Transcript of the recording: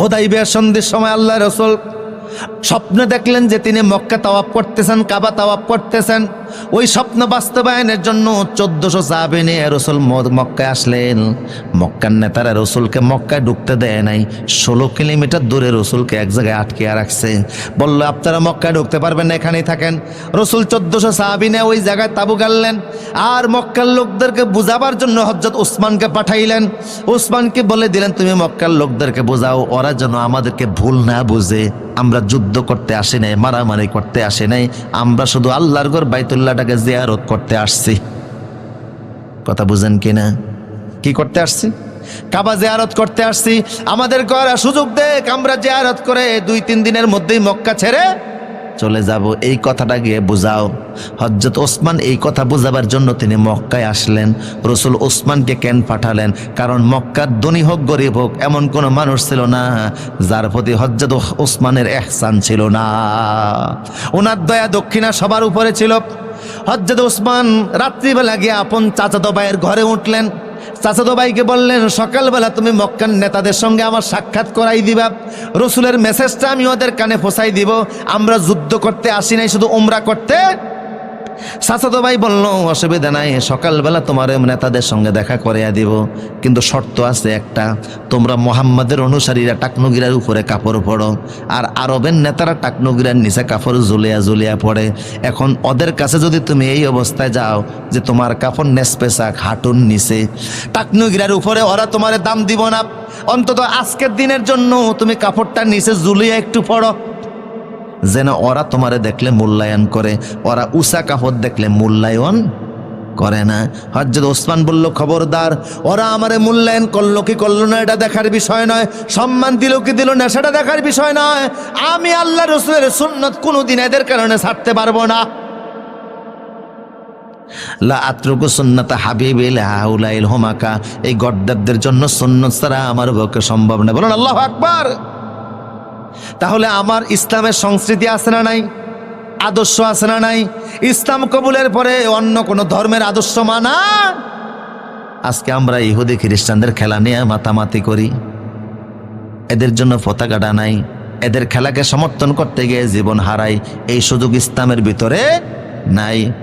হোদাই বিয়ার সন্ধির সময় আল্লাহ রসুল স্বপ্নে দেখলেন যে তিনি মক্কা তাওয়াপ করতেছেন, কাবা তাওয়াপ করতেছেন। ওই স্বপ্ন বাস্তবায়নের জন্য চোদ্দশো সাহাবি নিয়ে রসুল মক্কায় আসলেন। মক্কার নেতারা রসুলকে মক্কায় ঢুকতে দেয় নাই। ষোলো কিলোমিটার দূরে রসুলকে এক জায়গায় আটকে রাখছে। বলল, আপনারা মক্কায় ঢুকতে পারবেন না, এখানেই থাকেন। রসুল চোদ্দশো সাহাবি নিয়ে ওই জায়গায় তাবু গাড়লেন। আর মক্কার লোকদেরকে বুঝাবার জন্য হজরত ওসমানকে পাঠাইলেন। ওসমানকে বলে দিলেন, তুমি মক্কার লোকদেরকে বোঝাও, ওরা যেন আমাদেরকে ভুল না বুঝে। আমরা যুদ্ধ করতে আসি নাই, মারামারি করতে আসি নাই, আমরা শুধু আল্লাহর ঘর বাইতুল্লাহটাকে জিয়ারত করতে আসছি। কথা বুঝেন কিনা কি করতে আসছি? কাবা জিয়ারত করতে আসছি। আমাদের করা সুযোগ দেখ, আমরা জিয়ারত করে দুই তিন দিনের মধ্যেই মক্কা ছেড়ে চলে যাব, এই কথাটা গিয়ে বুঝাও। হজরত ওসমান এই কথা বোঝাবার জন্য তিনি মক্কায় আসলেন। রসুল ওসমানকে কেন পাঠালেন? কারণ মক্কার ধনী হোক, গরিব হোক, এমন কোনো মানুষ ছিল না যার প্রতি হজরত ওসমানের এহসান ছিল না। ওনার দয়া দক্ষিণা সবার উপরে ছিল। হজরত ওসমান রাত্রিবেলা গিয়ে আপন চাচাতো ভাইয়ের ঘরে উঠলেন। চাচাতো ভাইকে বললেন, সকালবেলা তুমি মক্কান নেতাদের সঙ্গে আমার সাক্ষাৎ করাই দিবা। রসুলের মেসেজটা আমি ওদের কানে ফোসাই দিব। আমরা যুদ্ধ করতে আসি নাই, শুধু উমরা করতে চাচাতো ভাই বলল, অসুবিধা নাই, সকালবেলা তোমার নেতাদের সঙ্গে দেখা করিয়া দিব। কিন্তু শর্ত আছে একটা, তোমরা মোহাম্মদের অনুসারীরা টাকনুগিরার উপরে কাপড় পড়ো, আর আরবের নেতারা টাকনুগিরার নিচে কাপড় জুলিয়া জুলিয়া পড়ে। এখন ওদের কাছে যদি তুমি এই অবস্থায় যাও, যে তোমার কাপড় নেসপেশাক হাঁটুর নিচে, টাকনুগিরার উপরে ওরা তোমার দাম দিব না। অন্তত আজকের দিনের জন্য তুমি কাপড়টার নিচে জুলিয়া একটু পড়ো। যেন ওরা তোমারে দেখলে মূল্যায়ন করে, ওরা উষা কাপড় দেখলে মূল্যায়ন করে না। হজরত ওসমান বলল, খবরদার, ওরা আমারে মূল্যায়ন করল কি করল না, এটা দেখার বিষয় নয়। সম্মান দিল কি দিল না, সেটা দেখার বিষয় নয়। আমি আল্লাহ রসুলের সুন্নত কোনোদিন এদের কারণে ছাড়তে পারব না। আত্রুকু সুন্নাতা হাবিবিল হাউলাইল হোমাকা। এই গড্ডারদের জন্য সুন্নত ছাড়া আমার পক্ষে সম্ভব না। বলুন, আল্লাহ আকবার! তাহলে আমার ইসলামের সংস্কৃতি আছে না নাই? আদর্শ আছে না নাই? ইসলাম কবুলের পরে অন্য কোনো ধর্মের আদর্শ মানা? আজকে আমরা ইহুদি খ্রিস্টানদের খেলা নিয়ে মাতামাতি করি। এদের জন্য পতাকাটা নাই এদের খেলাকে সমর্থন করতে গিয়ে জীবন হারাই, এই সুযোগ ইসলামের ভিতরে নাই।